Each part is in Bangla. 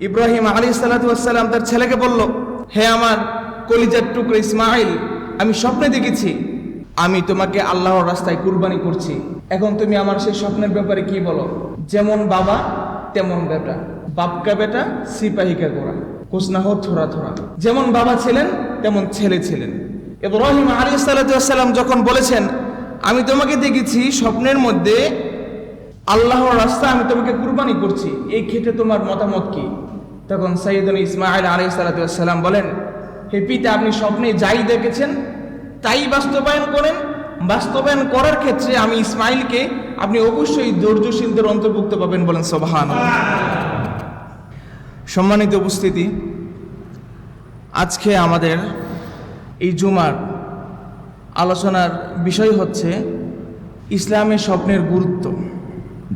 ইব্রাহিম আলী সাল্লাম তার ছেলেকে বলল, হে আমার কলিজার টুকরো ইসমাইল আমি স্বপ্নে দেখেছি। আমি তোমাকে আল্লাহর রাস্তায় কুরবানি করছি। এখন তুমি আমার সেই স্বপ্নের ব্যাপারে কি বলো? যেমন বাবা, তেমন বেটা। বাপকা বেটা, সিপাহিকা গোড়া। কুসনা হো থোড়া থোড়া। যেমন বাবা ছিলেন, তেমন ছেলে ছিলেন। ইব্রাহিম আলী সাল্লাম যখন বলেছেন, আমি তোমাকে দেখেছি স্বপ্নের মধ্যে, আল্লাহর রাস্তা আমি তোমাকে কুরবানি করছি। এই ক্ষেত্রে তোমার মতামত কি? তখন সাইদুল ইসমাইল আলী সালাতাম বলেন, হে পিতা, আপনি স্বপ্নে যাই দেখেছেন, তাই বাস্তবায়ন করেন। বাস্তবায়ন করার ক্ষেত্রে আমি ইসমাইলকে আপনি অবশ্যই ধৈর্যশীলদের অন্তর্ভুক্ত পাবেন বলেন সোবাহান সম্মানিত উপস্থিতি, আজকে আমাদের এই জুমার আলোচনার বিষয় হচ্ছে ইসলামের স্বপ্নের গুরুত্ব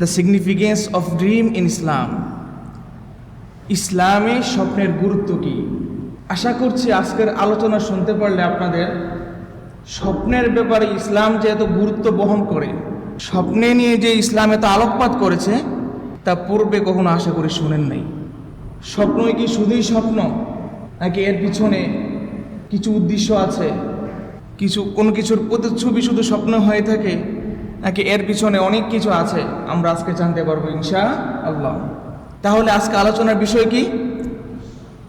the significance of dream in Islam ইসলামে স্বপ্নের গুরুত্ব কি? আশা করছি আজকের আলোচনা শুনতে পারলে আপনাদের স্বপ্নের ব্যাপারে ইসলাম যে এত গুরুত্ব বহন করে, স্বপ্নে নিয়ে যে ইসলাম এত আলোকপাত করেছে, তা পূর্বে কখনো আশা করি শুনেন নাই। স্বপ্নই কি শুধুই স্বপ্ন, নাকি এর পিছনে কিছু উদ্দেশ্য আছে? কিছু, কোনো কিছুর প্রতিচ্ছবি শুধু স্বপ্ন হয়ে থাকে, নাকি এর পিছনে অনেক কিছু আছে? আমরা আজকে জানতে পারব ইনশা আল্লাহ। তাহলে আজকে আলোচনার বিষয় কি?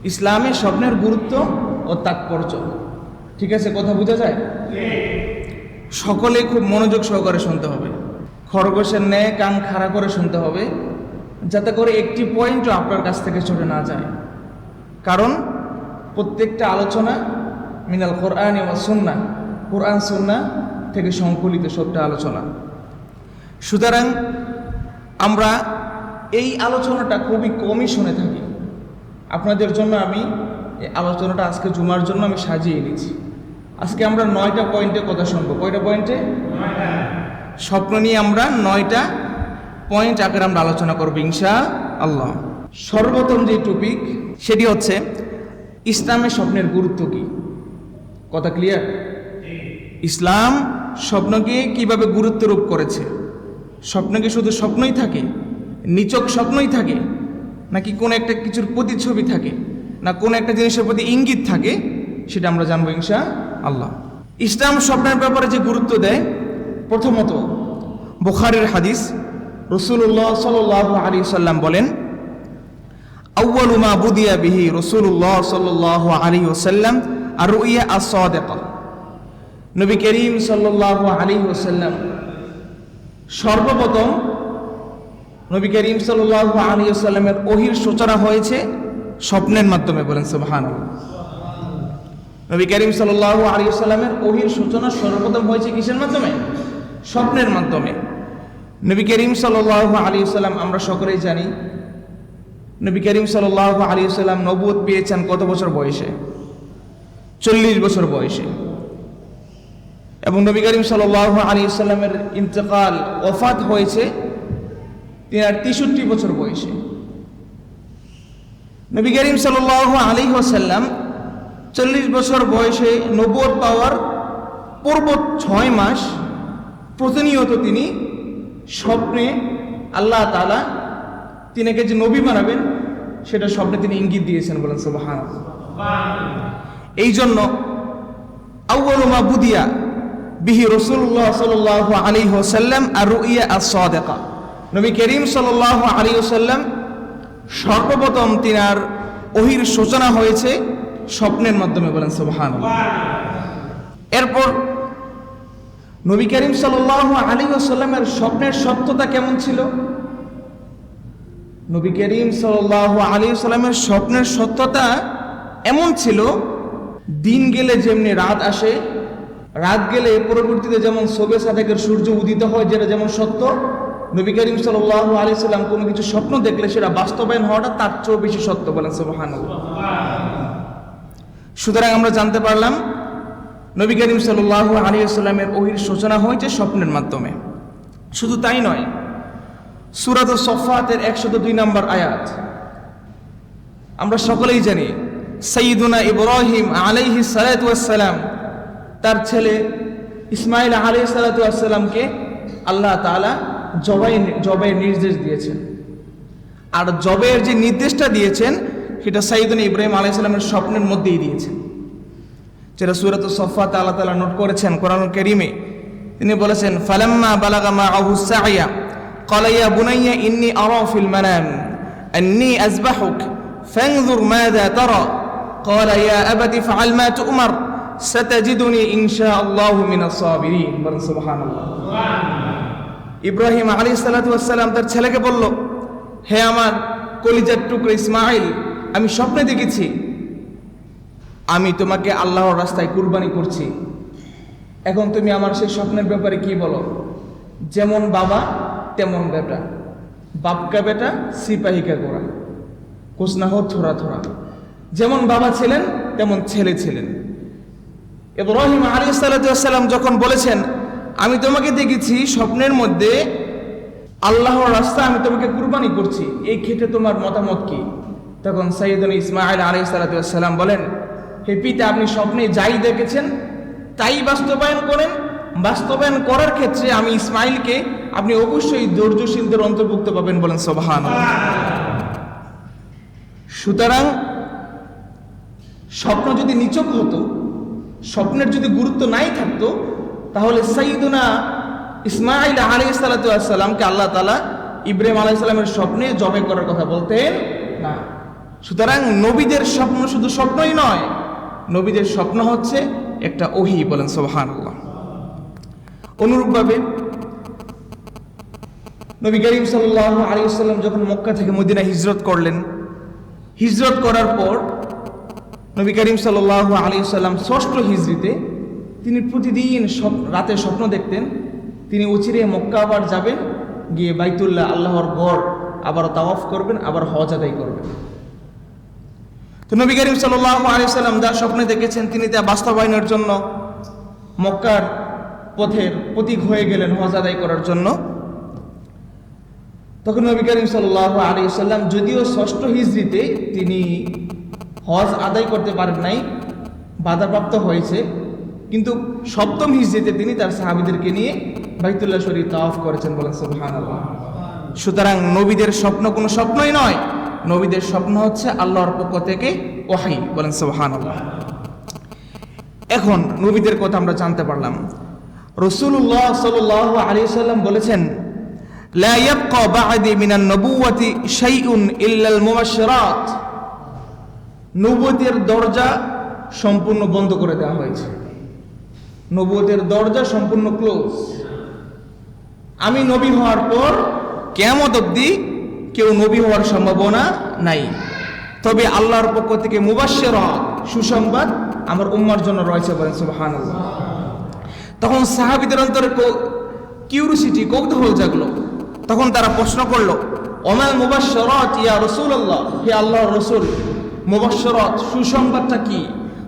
ইসলামের স্বপ্নের গুরুত্ব ও তাৎপর্য। ঠিক আছে, কথা বোঝা যায়? সকলে খুব মনোযোগ সহকারে শুনতে হবে। খরগোশের ন্যায় কান খাড়া করে শুনতে হবে, যাতে করে একটি পয়েন্টও আপনার কাছ থেকে চলে না যায়। কারণ প্রত্যেকটা আলোচনা মিনাল কোরআন এবং সুন্না কোরআন সুন্না থেকে সংকলিত সবটা আলোচনা। সুতরাং আমরা এই আলোচনাটা খুবই কমই শুনে থাকি। আপনাদের জন্য আমি এই আলোচনাটা আজকে জুমার জন্য আমি সাজিয়ে এনেছি। আজকে আমরা নয়টা পয়েন্টে কথা শুনব। কয়টা পয়েন্টে? স্বপ্ন নিয়ে আমরা নয়টা পয়েন্ট আকারে আমরা আলোচনা করব ইনশা আল্লাহ সর্বপ্রথম যে টপিক সেটি হচ্ছে ইসলামের স্বপ্নের গুরুত্ব কি? কথা ক্লিয়ার ইসলাম স্বপ্নকে কীভাবে গুরুত্বরূপ করেছে? স্বপ্ন কি শুধু স্বপ্নই থাকে নিচক স্বপ্নই থাকে, নাকি কোন একটা কিছুর প্রতিচ্ছবি থাকে, না কোন একটা জিনিসের প্রতি ইঙ্গিত থাকে, সেটা আমরা জানব ইনশা আল্লাহ ইসলাম স্বপ্নের ব্যাপারে যে গুরুত্ব দেয়, প্রথমত বোখারের হাদিস রসুল্লাহ সাল আলী সাল্লাম বলেন আউ্বালু মা বুদিয়া বিহি রসুল্লাহ সাল আলী ওসাল্লাম আর রুইয়া আসাদেকা নবী করিম সাল্লাহ আলী ওসাল্লাম সর্বপ্রথম নবী করিম সাল্লাহ আলী ওসাল্লামের ওহির সূচনা হয়েছে স্বপ্নের মাধ্যমে বলেন সুবহান নবী করিম সাল্লাহ আলী সাল্লামের ওহির সূচনা সর্বপ্রথম হয়েছে কিসের মাধ্যমে? স্বপ্নের মাধ্যমে। নবী করিম সাল্লাহ আলী সাল্লাম আমরা সকলেই জানি, নবী করিম সাল্লাহ আলী সাল্লাম নবুদ পেয়েছেন কত বছর বয়সে? চল্লিশ বছর বয়সে। এবং নবী করিম সাল্লাহ আলী সাল্লামের ইন্তকাল, ওফাত হয়েছে তিনার তেষট্টি বছর বয়সে। নবী করিম সাল্লাহ আলী ওসাল্লাম চল্লিশ বছর বয়সে নবদ পাওয়ার পূর্ব ছয় মাস প্রতিনিয়ত তিনি স্বপ্নে আল্লাহ তালা তিনাকে যে নবী বানাবেন, সেটা স্বপ্নে তিনি ইঙ্গিত দিয়েছেন বলেন সুবাহান এই জন্য আউ্বালুমা বুদিয়া বিহি রসুল্লাহ সাল আলী হোসাল্লাম আর রুইয়া আর সদেকা নবী করিম সাল আলী ওসাল্লাম সর্বপ্রথম তিনার ওহির সূচনা হয়েছে স্বপ্নের মাধ্যমে বলেন সুবাহান এরপর নবী করিম সাল আলী ওসাল্লামের স্বপ্নের সত্যতা কেমন ছিল? নবী করিম সাল আলী সাল্লামের স্বপ্নের সত্যতা এমন ছিল, দিন গেলে যেমনি রাত আসে, রাত গেলে পরবর্তীতে যেমন সবে সাদেকের সূর্য উদিত হয়, যেটা যেমন সত্য নবী করিম সাল আলী সাল্লাম কোনো কিছু স্বপ্ন দেখলে সেটা বাস্তবায়ন হওয়াটা তার চেয়েও বেশি সত্য বলেন সুবাহান সুতরাং আমরা জানতে পারলাম, নবী করিম সাল আলী সাল্লামের ওহির সূচনা হয়েছে স্বপ্নের মাধ্যমে। শুধু তাই নয়, সুরাত সফাতের একশত দুই নম্বর আয়াত, আমরা সকলেই জানি সঈদুনা ইব্রাহিম আলাইহি সালাতাম তার ছেলে ইসমাইল আলি সালাতামকে আল্লাহ তালা জবাই জবাই নির্দেশ দিয়েছেন আর জবের যে নির্দেশটা দিয়েছেন সেটা সাইদুন ইব্রাহিম আলাইসাল্লামের স্বপ্নের মধ্যেই দিয়েছেন যেটা সুরত সফাত আল্লাহ তালা নোট করেছেন কোরআন করিমে তিনি বলেছেন ফালাম্মা বালাগা মা আবু সাইয়া قاليا بني إني أرى في المنام أني أذبحك فانظر ماذا ترى قال يا أبت فعل ما تؤمر ستجدني إن شاء الله من الصابرين বলেন سبحان الله ইব্রাহিম আলী সাল্লাম তার ছেলেকে বলল, হে আমার কলিজার টুকরো ইসমাইল আমি স্বপ্নে দেখেছি। আমি তোমাকে আল্লাহর রাস্তায় কুরবানি করছি। এখন তুমি আমার সেই স্বপ্নের ব্যাপারে কি বলো? যেমন বাবা, তেমন বেটা। বাপকা বেটা, সিপাহিকা গোড়া। হোক থোড়া থোড়া। যেমন বাবা ছিলেন, তেমন ছেলে ছিলেন। ইব্রাহিম আলী সাল্লাম যখন বলেছেন আমি তোমাকে দেখেছি স্বপ্নের মধ্যে। আল্লাহর রাস্তা আমি তোমাকে কুরবানি করছি। এই ক্ষেত্রে তোমার মতামত কি? তখন সৈয়দুল ইসমাইল আলী সাল্লাম বলেন, হে পিতা, আপনি স্বপ্নে যাই দেখেছেন, তাই বাস্তবায়ন করেন। বাস্তবায়ন করার ক্ষেত্রে আমি ইসমাইলকে আপনি অবশ্যই ধৈর্যশীলদের অন্তর্ভুক্ত পাবেন বলেন সোবাহান সুতরাং স্বপ্ন যদি নিচক হতো স্বপ্নের যদি গুরুত্ব নাই থাকতো তাহলে সাইদুনা ইসমাইল আলী সাল্লাতামকে আল্লাহ তালা ইব্রাহিম আলাইসাল্লামের স্বপ্নে জবে করার কথা বলতেন। না। সুতরাং নবীদের স্বপ্ন শুধু স্বপ্নই নয়, নবীদের স্বপ্ন হচ্ছে একটা ওহি বলেন সোহান অনুরূপভাবে নবী করিম সাল্লাহ আলী সাল্লাম যখন মক্কা থেকে মদিনা হিজরত করলেন, হিজরত করার পর নবী করিম সাল্লাহ আলী সাল্লাম ষষ্ঠ হিজড়িতে তিনি প্রতিদিন রাতে স্বপ্ন দেখতেন। তিনি উচিরে মক্কা আবার যাবেন, গিয়ে বাইতুল্লাহ আল্লাহর গড় আবার তাওয়াফ করবেন, আবার হজ আদায় করবেন। তো নবী করিম সাল্লাহ আলী সাল্লাম যা স্বপ্নে দেখেছেন, তিনি তা বাস্তবায়নের জন্য মক্কার পথের প্রতীক হয়ে গেলেন হজ আদায় করার জন্য। তখন নবী করিম সাল্লাহ আলী সাল্লাম যদিও ষষ্ঠ হিজড়িতে তিনি হজ আদায় করতে পারেন নাই, বাধাপ্রাপ্ত হয়েছে কিন্তু সপ্তম হিজড়িতে তিনি তার সাহাবিদেরকে নিয়ে বাইতুল্লাহ শরীফ তাওয়াফ করেছেন বলেন সুবহান সুতরাং নবীদের স্বপ্ন কোনো স্বপ্নই নয় নবীদের স্বপ্ন হচ্ছে আল্লাহর পক্ষ থেকে ওহাই বলেন সুবহান এখন নবীদের কথা আমরা জানতে পারলাম রসুল্লাহ সাল আলী সাল্লাম বলেছেন لا يبقى بعدي من النبوة شيء إلا المبشرات নবুয়তের দরজা সম্পূর্ণ বন্ধ করে দেওয়া হয়েছে নবুয়তের দরজা সম্পূর্ণ ক্লোজ আমি নবী হওয়ার পর কেমত অব্দি কেউ নবী হওয়ার সম্ভাবনা নাই। তবে আল্লাহর পক্ষ থেকে মুবাসের সুসংবাদ আমার উম্মার জন্য রয়েছে বলেন সুবাহান তখন সাহাবিদের অন্তরে কিউরিসিটি কৌতূহল জাগলো। তখন তারা প্রশ্ন করল অমাল মুবাসরত ইয়া রসুল্লাহ হে আল্লাহ রসুল মুবাসরত সুসংবাদটা কি?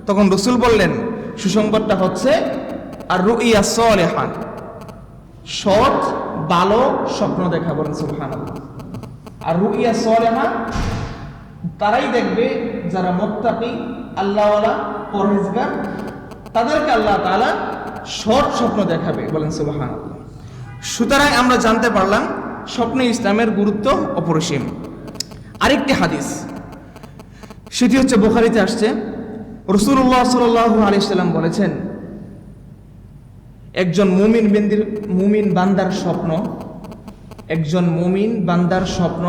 তখন রসুল বললেন, সুসংবাদটা হচ্ছে আর রুইয়া সলেহান। সৎ, ভালো স্বপ্ন দেখা বলেন সুবহান আর রুইয়া সলেহা তারাই দেখবে যারা মোত্তাকি, আল্লাহওয়ালা, পরহেজগার, তাদেরকে আল্লাহ তাআলা সৎ স্বপ্ন দেখাবে বলেন সুবহান সুতরাং আমরা জানতে পারলাম, স্বপ্নে ইসলামের গুরুত্ব অপরিসীম। আরেকটি হাদিস, সেটি হচ্ছে বোখারিতে আসছে। রসুল্লাহ সাল আলি সাল্লাম বলেছেন একজন মুমিন বেন্দির, মুমিন বান্দার স্বপ্ন, একজন মুমিন বান্দার স্বপ্ন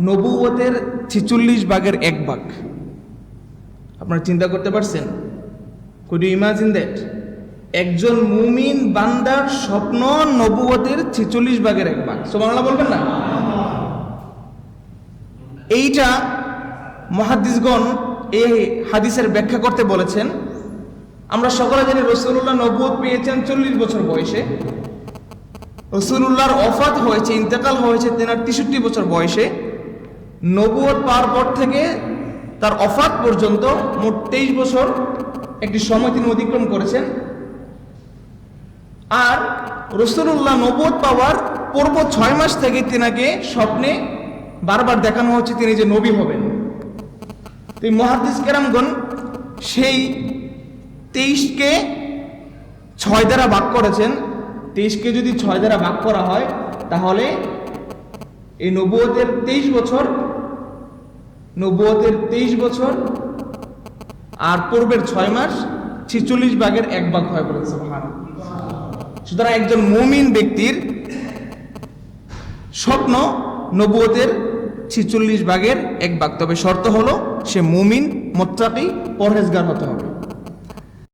নবুয়তের ছেচল্লিশ ভাগের এক ভাগ। আপনারা চিন্তা করতে পারছেন? কুড ইউ ইমাজিন দ্যাট একজন মুমিন বান্দার স্বপ্ন নবুয়তের ছেচল্লিশ ভাগের এক ভাগ। সোমানাল্লাহ বলবেন না? এইটা মহাদিসগণ এই হাদিসের ব্যাখ্যা করতে বলেছেন। আমরা সকলে জানি রসুল্লাহ নবুয়ত পেয়েছেন চল্লিশ বছর বয়সে। রসুল্লাহর অফাত হয়েছে, ইন্তেকাল হয়েছে তেনার তেষট্টি বছর বয়সে। নবুয়ত পাওয়ার পর থেকে তার অফাত পর্যন্ত মোট তেইশ বছর একটি সময় তিনি অতিক্রম করেছেন। আর রসুল্লাহ নবদ পাওয়ার পূর্ব ছয় মাস থেকে তেনাকে স্বপ্নে বারবার দেখানো হচ্ছে তিনি যে নবী হবেন। তো মহাদিস কেরামগণ সেই তেইশকে ছয় দ্বারা ভাগ করেছেন। তেইশকে যদি ছয় দ্বারা ভাগ করা হয়, তাহলে এই নবুয়তের তেইশ বছর, নবুয়তের তেইশ বছর, আর পূর্বের ছয় মাস ছিচল্লিশ ভাগের এক ভাগ হয় সুবহানাল্লাহ। সুতরাং একজন মুমিন ব্যক্তির স্বপ্ন নবুয়তের ছিচল্লিশ ভাগের এক ভাগ। তবে শর্ত হলো, সে মুমিন, মোত্তাকি, পরহেজগার হতে হবে।